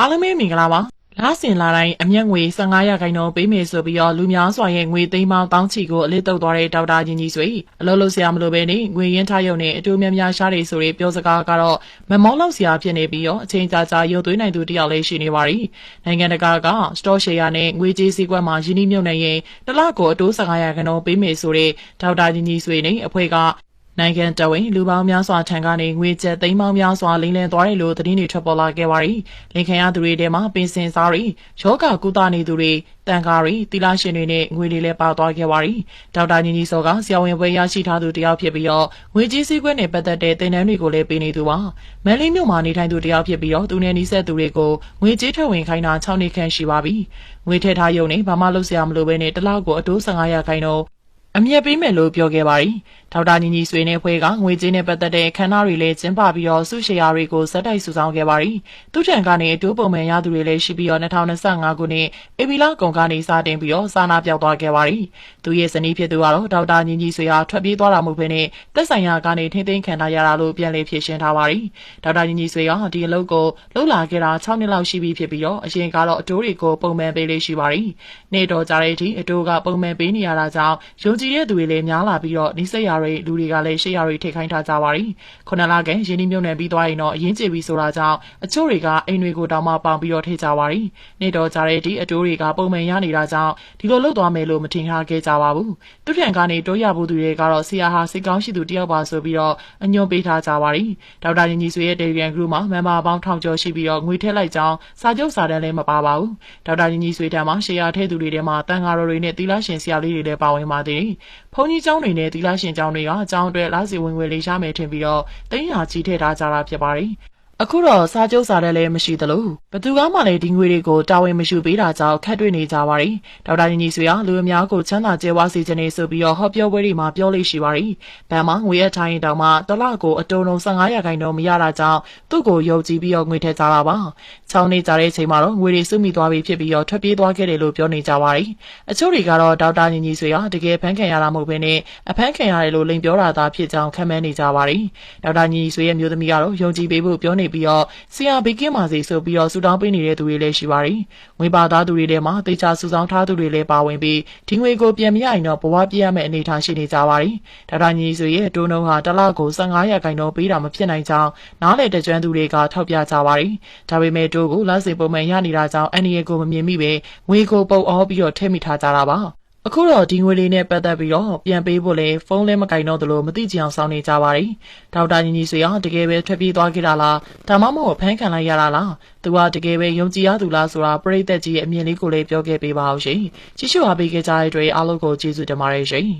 အားလုံးပဲမင်္ဂလာပါလားစင်လာတိုင်းအမျက်ငွေ15ရာခိုင်နှုန်းပေးမယ်ဆိုပြီးတော့လူများစွာရဲ့ငွေသိမ်းပေါင်းတောင်းချီကိုအလစ်တုပ်သွားတဲ့ဒေါက်တာကြီးကြီးဆွေအလုပ်လုပ်ဆရာမလို့ပဲနေငွေရင်းထားရုံနဲ့အတူများများရှားတယ်ဆိုတဲ့ပြောစကားကတော့မမောလောက်ဆရာဖြစ်နေပြီးတော့အချိန်ကြာကြာရုပ်သွင်းနိုင်သူတယောက်လည်းရှိနေပါရီနိုင်ငံတကာကစတော့ရှယ်ယာနဲ့ငွေကြေးစည်းကွက်မှာယင်းနှိမ့်မြုပ်နေရင်တစ်လကိုအတိုး15ရာခိုင်နှုန်းပေးမယ်ဆိုတဲ့ဒေါက်တာကြီးကြီးဆွေနဲ့အဖွဲ့က နိုင်ငံတော်ဝင်လူပေါင်းများစွာထံကနေငွေကျပ်သိန်းပေါင်းများစွာလိမ်လည်သွားတယ်လို့သတင်းတွေထွက်ပေါ်လာခဲ့ပါရီလင်ခံရသူတွေထဲမှာပင်စင်စားတွေယောဂကုသနေသူတွေတန်ကားတွေတီလာရှင်တွေနဲ့ငွေတွေလည်းပါသွားခဲ့ပါရီဒေါက်တာညီညီစောကဆရာဝန်ပွဲရရှိထားသူတယောက်ဖြစ်ပြီးတော့ငွေကြေးစည်းကွက်နဲ့ပတ်သက်တဲ့သင်တန်းတွေကိုလည်းပေးနေသူပါမန်လေးမြို့မှာနေထိုင်သူတယောက်ဖြစ်ပြီးတော့သူနဲ့နီးစပ်သူတွေကိုငွေကြေးထည့်ဝင်ခိုင်းတာ6နှစ်ခန့်ရှိပါပြီငွေထည့်ထားရုံနဲ့ဘာမှလုပ်စရာမလိုဘဲနဲ့တစ်လောက်ကိုအတိုး15ရာခိုင်တော့အမြတ်ပေးမယ်လို့ပြောခဲ့ပါရီ ဒေါက်တာညီညီဆွေနဲ့ဖွဲ့ကငွေကြေးနဲ့ပတ်သက်တဲ့ခန္ဓာတွေလည်းကျင်းပပြီးတော့စုရှယ်ယာတွေကိုဇက်တိုက်စုဆောင်ခဲ့ပါရီသူထံကနေအတိုးပုံမှန်ရသူတွေလည်းရှိပြီးတော့2025ခုနှစ်ဧပြီလကုန်ကနေစတင်ပြီးတော့စာနာပြောက်သွားခဲ့ပါရီသူရဲ့ဇနီးဖြစ်သူကတော့ဒေါက်တာညီညီဆွေဟာထွက်ပြေးသွားတာမဟုတ်ဘဲနဲ့သက်ဆိုင်ရာကနေထိမ့်သိမ်းခံထားရတာလို့ပြန်လည်ဖြေရှင်းထားပါရီဒေါက်တာညီညီဆွေကဒီအလုပ်ကိုလှုပ်လာခဲ့တာ6နှစ်လောက်ရှိပြီဖြစ်ပြီးတော့အရင်ကတော့အတိုးတွေကိုပုံမှန်ပေးလေးရှိပါရီနေ့တော်ကြတဲ့အထိအတိုးကပုံမှန်ပေးနေရတာကြောင့်ယုံကြည်တဲ့သူတွေလည်းများလာပြီးတော့နှိစက်ရာတွေလူတွေကလည်းရှေ့ရာတွေထိခိုင်းထားကြပါရီခုနလကရင်းနှီးမြုပ်နှံပြီးသွားရင်တော့အရင်ကျေပြီးဆိုတာကြောင့်အချို့တွေကအိမ်တွေကိုတောင်းမပေါင်ပြီးတော့ထိကြပါရီနေ့တော်ကြတဲ့ဒီအတိုးတွေကပုံမှန်ရနေတာကြောင့်ဒီလိုလုပ်သွားမယ်လို့မထင်ထားခဲ့ကြပါဘူးသူထံကနေတိုးရဖို့သူတွေကတော့ဆရာဟာစိတ်ကောင်းရှိသူတယောက်ပါဆိုပြီးတော့အညွန်ပေးထားကြပါရီဒေါက်တာညီညီဆွေရဲ့ Telegram group မှာမန်ဘာပေါင်းထောင်ကျော်ရှိပြီးတော့ငွေထည့်လိုက်ကြောင်းစာချုပ်စာတမ်းလည်းမပါပါဘူးဒေါက်တာညီညီဆွေထံမှာရှယ်ယာထည့်သူတွေထဲမှာတန်ဃာတော်တွေနဲ့သီလရှင်ဆရာလေးတွေလည်းပါဝင်ပါသေးတယ် ဘုန်းကြီးကျောင်းတွေနဲ့ သီလရှင်ကျောင်းတွေကအကြောင်းအတွက်လားစီဝင်ငွေလေးရမယ်ထင်ပြီးတော့တင်းရာကြီးထည့်ထားကြတာ ဖြစ်ပါတယ် အခုတော့စာချုပ်စာတမ်းလည်းမရှိသလိုဘသူကမှလည်းဒီငွေတွေကိုတာဝန်မရှိပေးတာကြောင့်ခက်တွေ့နေကြပါတယ်ဒေါက်တာညီညီဆွေကလူအများကိုချမ်းသာကြဲဝါစေခြင်းနေဆိုပြီးတော့ဟောပြောပွဲတွေမှာပြောလို့ရှိပါတယ်ဗန်မှာငွေရထိုင်းတောင်မှတစ်လကိုအတုံးလုံး15ရာခိုင်နှုန်းမရတာကြောင့်သူ့ကိုယုံကြည်ပြီးတော့ငွေထည့်ကြတာပါချောင်းနေကြတဲ့အချိန်မှာတော့ငွေတွေစုမိသွားပြီဖြစ်ပြီးတော့ထွက်ပြေးသွားခဲ့တယ်လို့ပြောနေကြပါတယ်အချို့တွေကတော့ဒေါက်တာညီညီဆွေကတကယ်ဖန်ခံရတာမဟုတ်ဘဲနဲ့အဖန်ခံရတယ်လို့လိန်ပြောတာသာဖြစ်ကြောင်းခံမှန်းနေကြပါတယ်ဒေါက်တာညီညီဆွေရဲ့မျိုးသမီးကတော့ယုံကြည်ပေးဖို့ပြောနေပြီးတော့ဆရာဘေးကင်းပါစေဆိုပြီးတော့ဆူတောင်းပေးနေတဲ့သူတွေလည်းရှိပါတယ်။ငွေပါသားသူတွေထဲမှာတေချာစုဆောင်းထားသူတွေလည်းပါဝင်ပြီးဒီငွေကိုပြန်မရရင်တော့ဘဝပြည့်ရမယ့်အနေအထားရှိနေကြပါတယ်။ဒေါက်တာညီဆွေရဲ့တိုးနှုံးဟာတစ်လကို15ရာခိုင်နှုန်းပေးတာမဖြစ်နိုင်ကြောင်းနားလေတကြွန်းသူတွေကထောက်ပြကြပါတယ်။ဒါပေမဲ့တိုးကိုလက်စင်ပုံမှန်ရနေတာကြောင့်အန်ရီကိုမမြင်မိပဲငွေကိုပုတ်အောပြီးတော့ထည့်မိထားကြတာပါ။ အခုတော့ဒီငွေလေးနဲ့ပတ်သက်ပြီးတော့ပြန်ပေးဖို့လဲဖုန်းလဲမကင်တော့သလိုမသိကြအောင်စောင့်နေကြပါတယ်။ဒေါက်တာညီညီဆွေကတကယ်ပဲထွက်ပြေးသွားခဲ့တာလားဒါမှမဟုတ်ဖမ်းခံလိုက်ရတာလားသူကတကယ်ပဲယုံကြည်ရသူလားဆိုတာပရိသတ်ကြီးရဲ့အမြင်လေးကိုလည်းပြောခဲ့ပေးပါအောင်ရှင်။ကြည့်ရှုအားပေးခဲ့ကြတဲ့အတွက်အားလုံးကိုကျေးဇူးတင်ပါတယ်ရှင်။